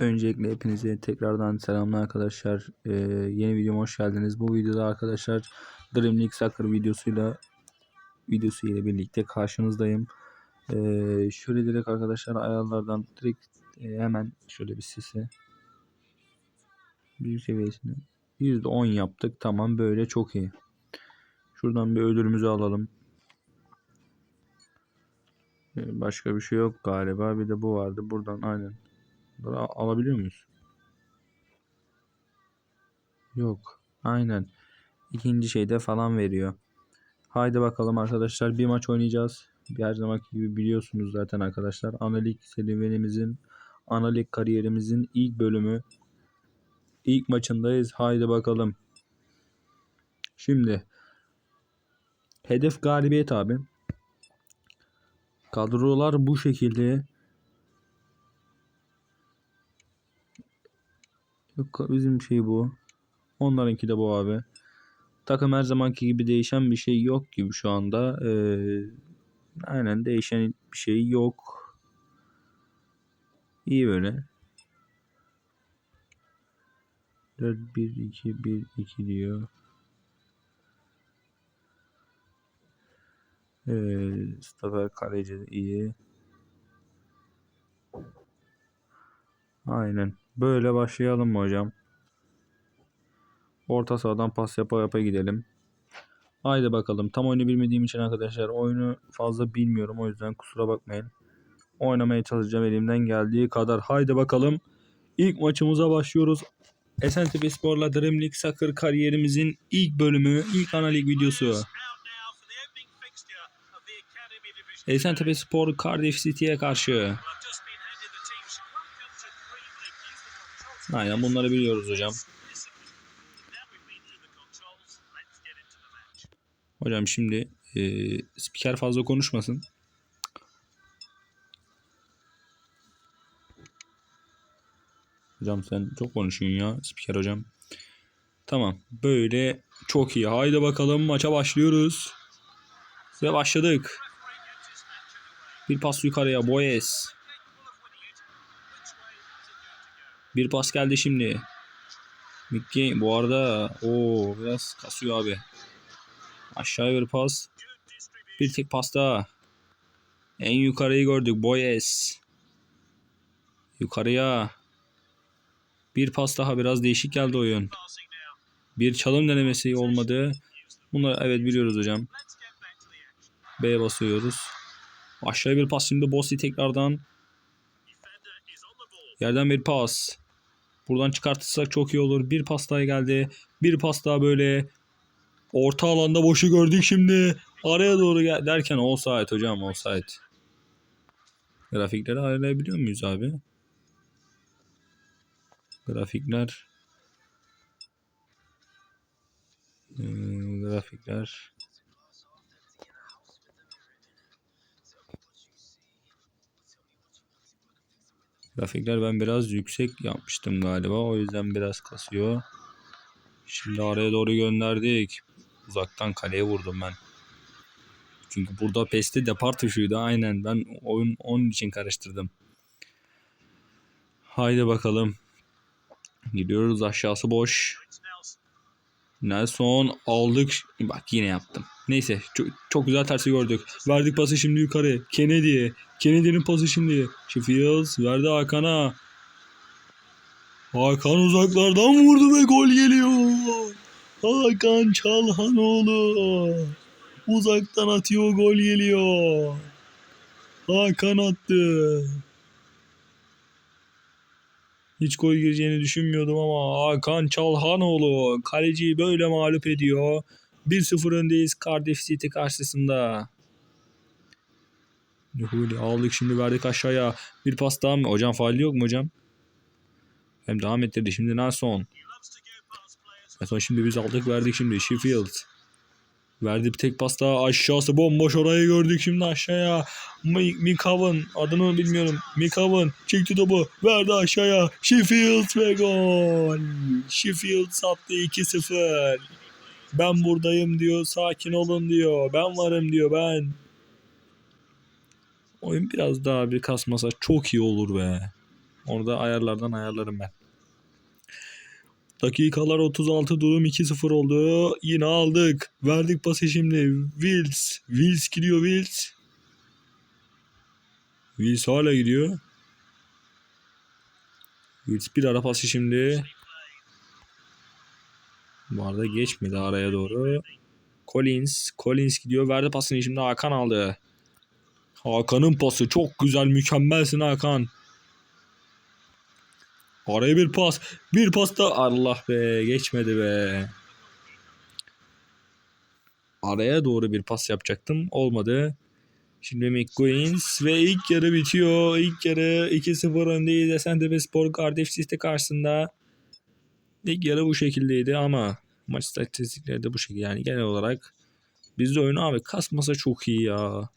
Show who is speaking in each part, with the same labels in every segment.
Speaker 1: Öncelikle hepinize tekrardan selamlar arkadaşlar. Ee, yeni videoma hoş geldiniz. Bu videoda arkadaşlar Dream League Soccer videosuyla videosu ile birlikte karşınızdayım. Ee, şöyle direkt arkadaşlar ayarlardan direkt e, hemen şöyle bir sesi büyük seviyesini %10 yaptık. Tamam böyle çok iyi. Şuradan bir ödülümüzü alalım. Ee, Başka bir şey yok galiba. Bir de bu vardı. Buradan aynen. Bunları al- alabiliyor muyuz? Yok. Aynen. İkinci şeyde falan veriyor. Haydi bakalım arkadaşlar bir maç oynayacağız. Her zamanki gibi biliyorsunuz zaten arkadaşlar. Analik serüvenimizin, analik kariyerimizin ilk bölümü. İlk maçındayız. Haydi bakalım. Şimdi hedef galibiyet abi. Kadrolar bu şekilde. Bizim şey bu. Onlarınki de bu abi. Takım her zamanki gibi değişen bir şey yok gibi şu anda. Ee, aynen değişen bir şey yok. İyi böyle. 4 1 2 1 2 diyor. Ee, stoper kaleci iyi. Aynen. Böyle başlayalım mı hocam? Orta sahadan pas yapa yapa gidelim. Haydi bakalım. Tam oyunu bilmediğim için arkadaşlar oyunu fazla bilmiyorum. O yüzden kusura bakmayın. Oynamaya çalışacağım elimden geldiği kadar. Haydi bakalım. İlk maçımıza başlıyoruz. Esentepe Spor'la Dream League Soccer kariyerimizin ilk bölümü, ilk ana lig videosu. Esentepe Spor Cardiff City'ye karşı. Aynen bunları biliyoruz hocam. Hocam şimdi eee spiker fazla konuşmasın. Hocam sen çok konuşuyorsun ya spiker hocam. Tamam böyle çok iyi. Haydi bakalım maça başlıyoruz. Ve başladık. Bir pas yukarıya Boyes. Bir pas geldi şimdi. Mickey bu arada o biraz kasıyor abi. Aşağıya bir pas. Bir tek pas daha. En yukarıyı gördük. Boyes. Yukarıya. Bir pas daha biraz değişik geldi oyun. Bir çalım denemesi olmadı. Bunları evet biliyoruz hocam. B'ye basıyoruz. Aşağıya bir pas şimdi Bossi tekrardan. Yerden bir pas. Buradan çıkartırsak çok iyi olur. Bir pas daha geldi. Bir pas daha böyle. Orta alanda boşu gördük şimdi. Araya doğru gel derken offside hocam offside. Grafikleri ayarlayabiliyor muyuz abi? Grafikler. Ee, grafikler. Grafikler ben biraz yüksek yapmıştım galiba. O yüzden biraz kasıyor. Şimdi araya doğru gönderdik. Uzaktan kaleye vurdum ben. Çünkü burada peste depar tuşuydu. Aynen ben oyun onun için karıştırdım. Haydi bakalım. Gidiyoruz aşağısı boş. Nelson aldık. Bak yine yaptım. Neyse çok, çok güzel tersi gördük. Verdik pası şimdi yukarı. Kennedy. Kennedy'nin pası şimdi. Sheffield verdi Hakan'a. Hakan uzaklardan vurdu ve gol geliyor. Hakan Çalhanoğlu. Uzaktan atıyor gol geliyor. Hakan attı. Hiç gol gireceğini düşünmüyordum ama Hakan Çalhanoğlu kaleciyi böyle mağlup ediyor. 1-0 öndeyiz Cardiff City karşısında. Nuhuli aldık şimdi verdik aşağıya. Bir pas daha mı? Hocam faal yok mu hocam? Hem devam ettirdi. Şimdi Nelson. Nelson şimdi biz aldık verdik şimdi. Sheffield. Verdi bir tek pas daha aşağısı bomboş orayı gördük şimdi aşağıya. Mikavan adını bilmiyorum. Mikavan çekti topu verdi aşağıya. Sheffield ve gol. Sheffield sattı 2-0. Ben buradayım diyor. Sakin olun diyor. Ben varım diyor ben. Oyun biraz daha bir kasmasa çok iyi olur be. Orada ayarlardan ayarlarım ben. Dakikalar 36 durum 2-0 oldu. Yine aldık. Verdik pası şimdi. Wills. Wills gidiyor Wills. Wills hala gidiyor. Wills bir ara pası şimdi. Bu arada geçmedi araya doğru. Collins. Collins gidiyor. Verdi pasını şimdi Hakan aldı. Hakan'ın pası çok güzel. Mükemmelsin Hakan. Araya bir pas. Bir pas da Allah be geçmedi be. Araya doğru bir pas yapacaktım. Olmadı. Şimdi McGuinn's ve ilk yarı bitiyor. İlk yarı 2-0 öndeyiz. Esentepe Spor Cardiff City karşısında. İlk yarı bu şekildeydi ama maç istatistikleri de bu şekilde. Yani genel olarak bizde oyun abi kasmasa çok iyi ya.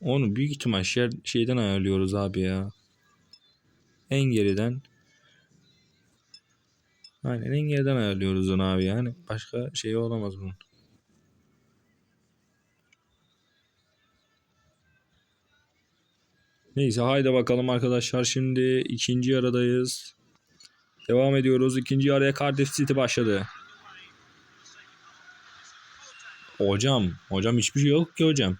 Speaker 1: Onu büyük ihtimal şey, şeyden ayarlıyoruz abi ya. En geriden. Aynen en geriden ayarlıyoruz onu abi yani. Başka şey olamaz bunun. Neyse haydi bakalım arkadaşlar. Şimdi ikinci yarıdayız. Devam ediyoruz. İkinci yarıya Cardiff City başladı. Hocam. Hocam hiçbir şey yok ki hocam.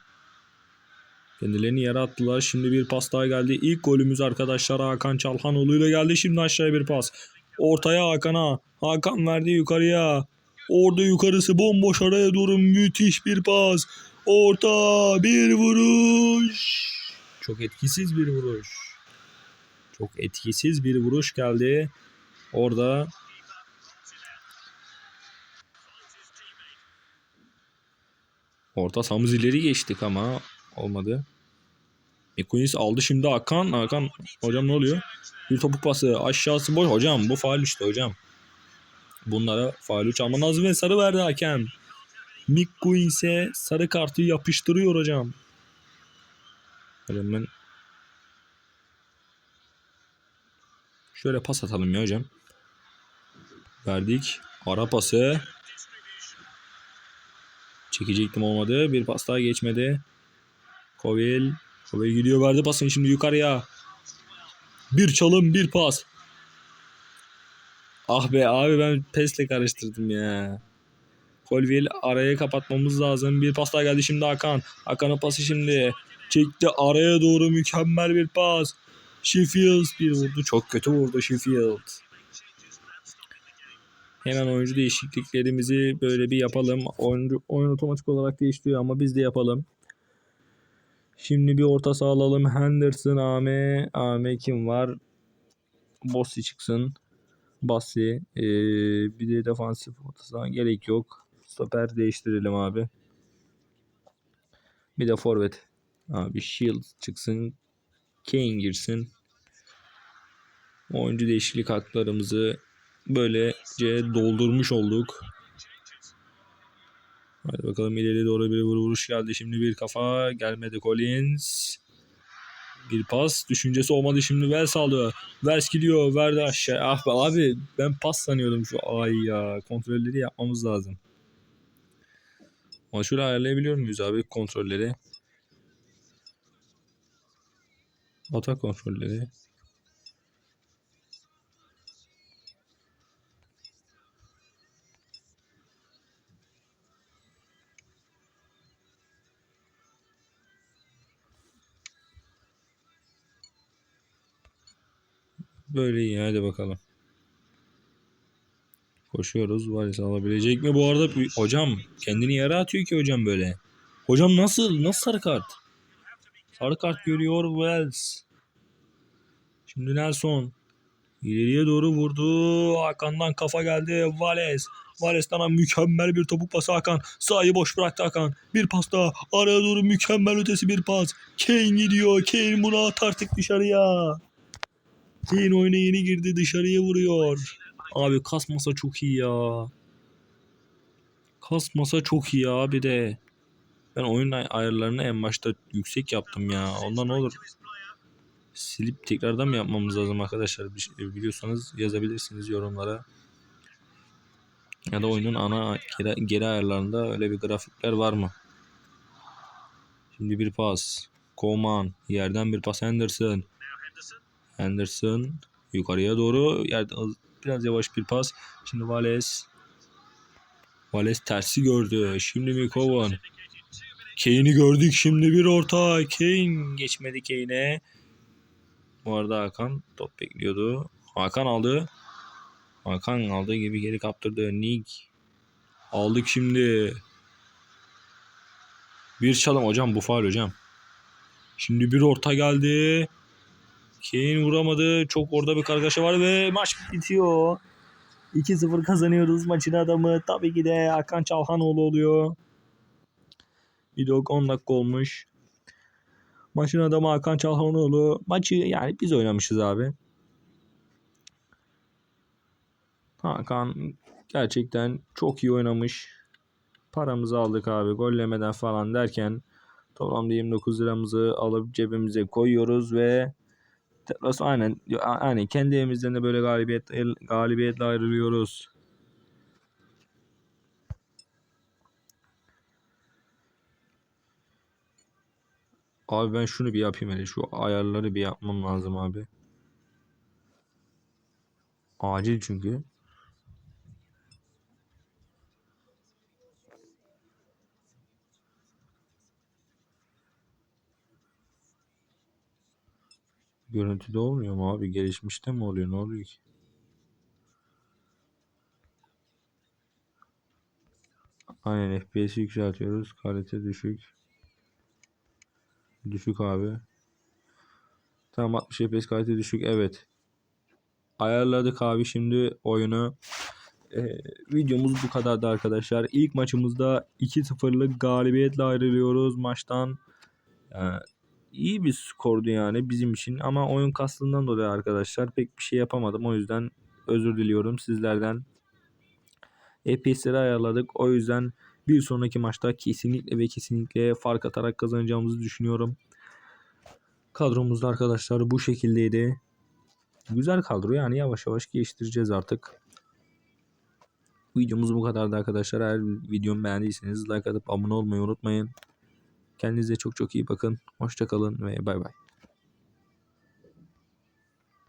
Speaker 1: Kendilerini yere attılar. Şimdi bir pas daha geldi. İlk golümüz arkadaşlar Hakan Çalhanoğlu ile geldi. Şimdi aşağıya bir pas. Ortaya Hakan'a. Hakan verdi yukarıya. Orada yukarısı bomboş araya doğru müthiş bir pas. Orta bir vuruş. Çok etkisiz bir vuruş. Çok etkisiz bir vuruş geldi. Orada Orta sahamız ileri geçtik ama olmadı. Mikunis aldı şimdi Hakan. Hakan hocam ne oluyor? Bir topuk pası aşağısı boş. Hocam bu faul işte hocam. Bunlara faulü çalma lazım ve sarı verdi hakem. Mikunis'e sarı kartı yapıştırıyor hocam. Hocam Şöyle pas atalım ya hocam. Verdik. Ara pası. Çekecektim olmadı. Bir pas daha geçmedi. Kovil. Kovil gidiyor verdi pasını şimdi yukarıya. Bir çalım bir pas. Ah be abi ben pesle karıştırdım ya. Colville araya kapatmamız lazım. Bir pas daha geldi şimdi Hakan. Hakan'ın pası şimdi. Çekti araya doğru mükemmel bir pas. Sheffield bir vurdu. Çok kötü vurdu Sheffield. Hemen oyuncu değişikliklerimizi böyle bir yapalım. Oyuncu, oyun otomatik olarak değiştiriyor ama biz de yapalım. Şimdi bir orta saha. Henderson, Ame. Ame kim var? Bossi çıksın. Bassi. Ee, bir de defansif orta saha gerek yok. Stoper değiştirelim abi. Bir de forvet. Abi Shield çıksın. Kane girsin. Oyuncu değişiklik haklarımızı böylece doldurmuş olduk. Hadi bakalım ileri doğru bir vuruş geldi. Şimdi bir kafa gelmedi Collins. Bir pas düşüncesi olmadı şimdi Vels aldı. Vels gidiyor verdi aşağı. Ah be abi ben pas sanıyordum şu ay ya. Kontrolleri yapmamız lazım. Ama şöyle ayarlayabiliyor muyuz abi kontrolleri? Atak kontrolleri. Böyle iyi hadi bakalım. Koşuyoruz. Varis alabilecek mi bu arada? Hocam kendini yere atıyor ki hocam böyle. Hocam nasıl? Nasıl sarı kart? Sarı kart görüyor Wells. Şimdi Nelson. İleriye doğru vurdu. Hakan'dan kafa geldi. Vales. Vales'ten mükemmel bir topuk pası Hakan. Sahayı boş bıraktı Hakan. Bir pas daha. Araya doğru mükemmel ötesi bir pas. Kane gidiyor. Kane bunu at artık dışarıya. Kane oyuna yeni girdi. Dışarıya vuruyor. Abi kasmasa çok iyi ya. Kasmasa çok iyi abi de. Ben oyun ay- ayarlarını en başta yüksek yaptım ya. Ondan ne olur silip tekrardan mı yapmamız lazım arkadaşlar? Şey biliyorsanız yazabilirsiniz yorumlara. Ya da oyunun ana geri, geri ayarlarında öyle bir grafikler var mı? Şimdi bir pas. Koman. Yerden bir pas Henderson. Henderson. Yukarıya doğru. Yerde, biraz yavaş bir pas. Şimdi Vales. Vales tersi gördü. Şimdi Mikovan. Kane'i gördük şimdi bir orta. Kane geçmedi Kane'e. Bu arada Hakan top bekliyordu. Hakan aldı. Hakan aldığı gibi geri kaptırdı. Nick. Aldık şimdi. Bir çalım hocam bu faul hocam. Şimdi bir orta geldi. Kane vuramadı. Çok orada bir kargaşa var ve maç bitiyor. 2-0 kazanıyoruz maçın adamı. Tabii ki de Hakan Çalhanoğlu oluyor. Video 10 dakika olmuş. Maçın adamı Hakan Çalhanoğlu. Maçı yani biz oynamışız abi. Hakan gerçekten çok iyi oynamış. Paramızı aldık abi gollemeden falan derken toplamda 29 liramızı alıp cebimize koyuyoruz ve aynen aynen kendi evimizden de böyle galibiyet galibiyetle ayrılıyoruz. Abi ben şunu bir yapayım hele. Şu ayarları bir yapmam lazım abi. Acil çünkü. Görüntüde olmuyor mu abi? Gelişmişte mi oluyor? Ne oluyor ki? Aynen FPS'i yükseltiyoruz. Kalite düşük. Düşük abi. Tamam 60 FPS kalite düşük. Evet. Ayarladık abi şimdi oyunu. Ee, videomuz bu kadardı arkadaşlar. İlk maçımızda 2-0'lık galibiyetle ayrılıyoruz maçtan. Ee, iyi bir skordu yani bizim için ama oyun kastından dolayı arkadaşlar pek bir şey yapamadım. O yüzden özür diliyorum sizlerden. FPS'leri ayarladık. O yüzden bir sonraki maçta kesinlikle ve kesinlikle fark atarak kazanacağımızı düşünüyorum. Kadromuzda arkadaşlar bu şekildeydi. Güzel kadro yani yavaş yavaş geliştireceğiz artık. Videomuz bu kadardı arkadaşlar. Eğer videomu beğendiyseniz like atıp abone olmayı unutmayın. Kendinize çok çok iyi bakın. Hoşçakalın ve bay bay.